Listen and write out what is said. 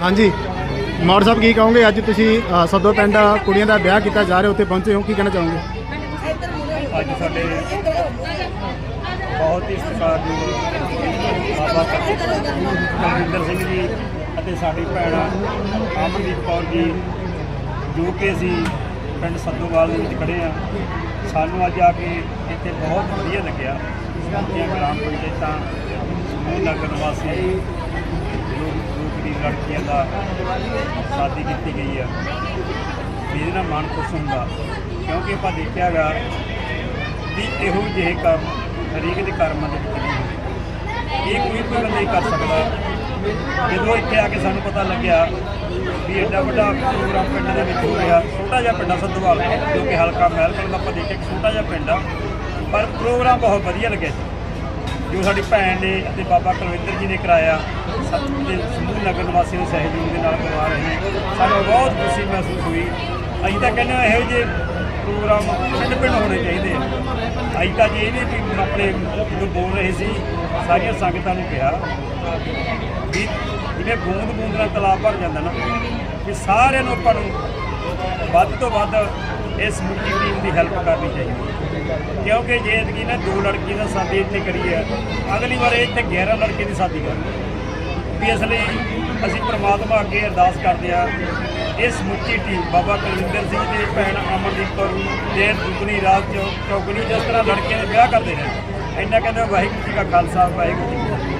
ਹਾਂਜੀ। ਮੌੜ ਸਾਹਿਬ ਕੀ ਕਹੋਗੇ? ਅੱਜ ਤੁਸੀਂ ਅ, ਸੱਦੋ ਪਿੰਡ ਕੁੜੀਆਂ ਦਾ ਵਿਆਹ ਕੀਤਾ ਜਾ ਰਿਹਾ ਉੱਥੇ ਪਹੁੰਚੇ ਹੋ ਕੀ ਕਹਿਣਾ ਚਾਹੋਗੇ? ਅੱਜ ਸਾਡੇ ਬਹੁਤ ਹੀ ਸਤਿਕਾਰਯੋਗ ਬਾਬਾ ਕੁਲਵਿੰਦਰ ਸਿੰਘ ਜੀ ਅਤੇ ਸਾਡੀ ਭੈਣ ਅਮਨਦੀਪ ਕੌਰ ਜੀ ਜੋ ਕਿ ਅਸੀਂ ਪਿੰਡ ਸੱਦੋਵਾਲ ਦੇ ਵਿੱਚ ਖੜੇ ਆ ਸਾਨੂੰ ਅੱਜ ਆ ਕੇ ਇੱਥੇ ਬਹੁਤ ਵਧੀਆ ਲੱਗਿਆ। ਸਾਡੀਆਂ ਗ੍ਰਾਮ ਪੰਚਾਇਤਾਂ ਸਮੂਹ ਨਗਰ ਵਾਸੀ ਲੜਕੀਆਂ ਦਾ ਸ਼ਾਦੀ ਕੀਤੀ ਗਈ ਆ। ਇਹਦੇ ਨਾਲ ਮਨ ਖੁਸ਼ ਹੁੰਦਾ। ਕਿਉਂਕਿ ਆਪਾਂ ਦੇਖਿਆਗਾ ਵੀ ਇਹੋ ਜਿਹੇ ਕੰਮ ਹਰੇਕ ਦੇ ਕਰਮਾਂ ਦੇ ਵਿੱਚ ਨਹੀਂ ਇਹ ਕੋਈ ਕੋਈ ਬੰਦਾ ਕਰ ਸਕਦਾ। ਜਦੋਂ ਇੱਥੇ ਆ ਕੇ ਸਾਨੂੰ ਪਤਾ ਲੱਗਿਆ ਵੀ ਐਡਾ ਵੱਡਾ ਪ੍ਰੋਗਰਾਮ ਪਿੰਡ ਦੇ ਵਿੱਚ ਹੋ ਰਿਹਾ, ਛੋਟਾ ਜਿਹਾ ਪਿੰਡ ਆ ਸੰਧਵਾਲ, ਜੋ ਕਿ ਹਲਕਾ ਮਹਿਲਕਲ ਦਾ ਆਪਾਂ ਦੇਖਿਆ ਕਿ ਛੋਟਾ ਜਿਹਾ ਪਿੰਡ ਆ। ਪਰ ਪ੍ਰੋਗਰਾਮ ਬਹੁਤ ਵਧੀਆ ਲੱਗਿਆ ਜੋ ਸਾਡੀ ਭੈਣ ਨੇ ਅਤੇ ਬਾਬਾ ਕੁਲਵਿੰਦਰ ਜੀ ਨੇ ਕਰਾਇਆ ਸਤਿਗੁਰੂ ਸਮੂਹ ਨਗਰ ਨਿਵਾਸੀਆਂ ਦੇ ਸਹਿਯੋਗ ਦੇ ਨਾਲ ਕਰਵਾ ਰਹੇ ਨੇ। ਸਾਨੂੰ ਬਹੁਤ ਖੁਸ਼ੀ ਮਹਿਸੂਸ ਹੋਈ। ਅਸੀਂ ਤਾਂ ਕਹਿੰਦੇ ਇਹੋ ਜਿਹੇ ਪ੍ਰੋਗਰਾਮ ਪਿੰਡ ਪਿੰਡ ਹੋਣੇ ਚਾਹੀਦੇ ਆ। ਅੱਜ ਤਾਂ ਜੀ ਇਹ ਵੀ ਵੀ ਆਪਣੇ ਜਦੋਂ ਬੋਲ ਰਹੇ ਸੀ, ਸਾਰੀਆਂ ਸੰਗਤਾਂ ਨੂੰ ਕਿਹਾ ਵੀ ਜਿਵੇਂ ਬੂੰਦ ਬੂੰਦ ਨਾਲ ਤਲਾਬ ਭਰ ਜਾਂਦਾ ਨਾ ਕਿ ਸਾਰਿਆਂ ਨੂੰ ਆਪਾਂ ਨੂੰ ਵੱਧ ਤੋਂ ਵੱਧ ਇਸ ਸਮੁੱਚੀ ਟੀਮ ਦੀ ਹੈਲਪ ਕਰਨੀ ਚਾਹੀਦੀ ਕਿਉਂਕਿ ਜੇ ਇਤਕੀ ਨਾ ਦੋ ਲੜਕੀ ਦਾ ਸ਼ਾਦੀ ਇੱਥੇ ਕਰੀ ਹੈ, ਅਗਲੀ ਵਾਰ ਇਹ ਇੱਥੇ 11 ਲੜਕੇ ਦੀ ਸ਼ਾਦੀ ਕਰਨੀ ਵੀ ਇਸ ਲਈ ਅਸੀਂ ਪ੍ਰਮਾਤਮਾ ਅੱਗੇ ਅਰਦਾਸ ਕਰਦੇ ਆ ਇਹ ਸਮੁੱਚੀ ਟੀਮ ਬਾਬਾ ਕੁਲਵਿੰਦਰ ਸਿੰਘ ਦੀ ਭੈਣ ਅਮਨਦੀਪ ਕੌਰ ਦੇ ਦੁਗਣੀ ਰਾਤ ਚੌ- ਚੌਗਣੀ, ਜਿਸ ਤਰ੍ਹਾਂ ਲੜਕੇ ਦੇ ਵਿਆਹ ਕਰਦੇ ਨੇ, ਇੰਨਾ ਕਹਿੰਦੇ ਵਾਹਿਗੁਰੂ ਜੀ ਕਾ ਖਾਲਸਾ, ਵਾਹਿਗੁਰੂ ਜੀ